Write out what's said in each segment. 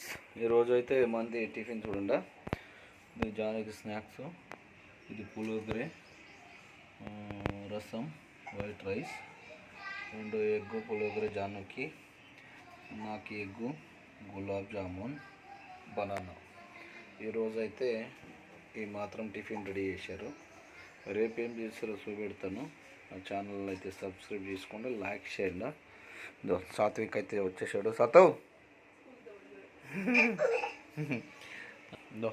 Friends ఈరోజు అయితే మంది టిఫిన్ చూడండి. ఇది జానకి స్నాక్స్. ఇది పులోగరే రసం వైట్ రైస్. రెండు ఎగ్గు పులోగరే జానకి. నాకు ఎగ్గు గులాబ్ జామున్ బనానా. ఈరోజు అయితే ఈ మాత్రం టిఫిన్ రెడీ చేశారు. రేపు ఏం చేస్తారో చూపెడతాను. నా ఛానల్ అయితే సబ్స్క్రైబ్ చేసుకోండి లైక్ చేయండి. సాత్విక్ అయితే వచ్చేసాడు. సతవ్! దో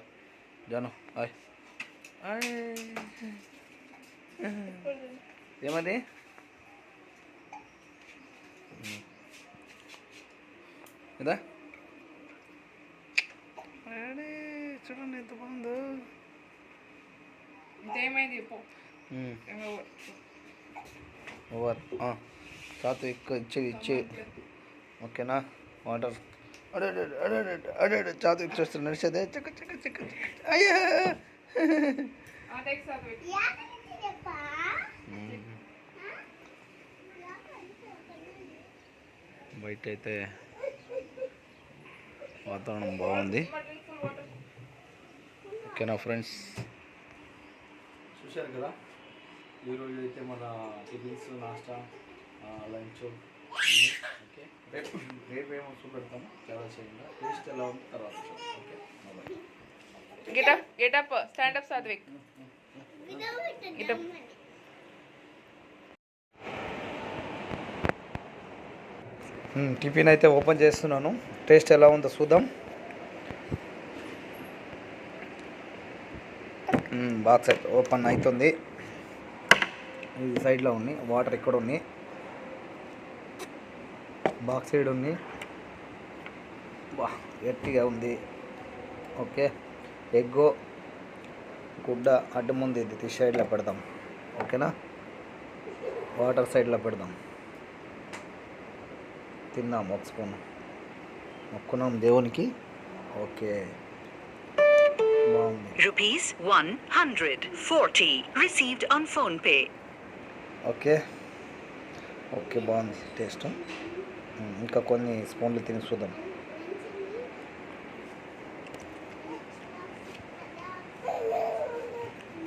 జాను హాయ్ హాయ్ ఏమది ఇదా అడే, చూడండి ఎంత బాగుందో ఏమో ఓవర్ ఆ, సాత్విక్ ఇచ్చే ఇచ్చే ఓకేనా వాటర్ అడే అడే, అడే అడే, అడే అడే నడిచేదే చక్క చక్క చక్క చక్క. అయ్యా బయట అయితే వాతావరణం బాగుంది ఓకేనా ఫ్రెండ్స్ చూశారు కదా ఈరోజు అయితే మన టిఫిన్స్ నాస్టా లంచ్ రేపు రేపు ఏమో చూపెడతాము చాలా చేయండి. టేస్ట్ ఎలా ఉంది తర్వాత చూద్దాం. Okay? Bye. Get up get up stand up Satvik get up tiffin అయితే ఓపెన్ చేస్తున్నాను. టేస్ట్ ఎలా ఉందో చూద్దాం. బాక్స్ అయితే ఓపెన్ అవుతుంది. ఇది సైడ్లో ఉంది వాటర్ ఇక్కడ ఉంది. బాక్స్ సైడ్ ఉంది. గట్టిగా ఉంది. ఓకే. ఎగ్గు గుడ్డ అడ్డు ముందు ఇది తీసి సైడ్లో పెడదాం. ఓకేనా? వాటర్ సైడ్లో పెడదాం. తిందాం ఒక స్పూన్. మొక్కున్నాం దేవునికి. ఓకే. బాగుంది. Rupees 140 received on phone pay. Okay. Okay బాగుంది. టేస్ట్. ఇంకా కొన్ని స్పూన్లు తిని చూద్దాం.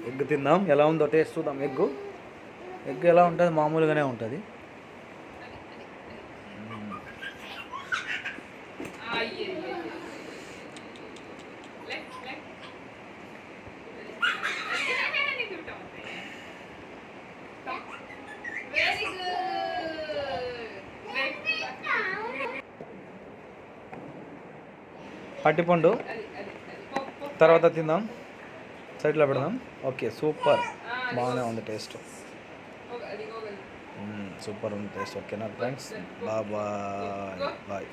ఎగ్ తిందాం. ఎలా ఉందో టేస్ట్ చూద్దాం. ఎగ్ ఎగ్ ఎలా ఉంటుంది? మామూలుగానే ఉంటుంది. అట్టిపండు తర్వాత తిందాం. సైడ్లో పెడదాం. Okay super. బాగానే ఉంది టేస్ట్. సూపర్ ఉంది టేస్ట్. ఓకేనా? Friends bye bye bye.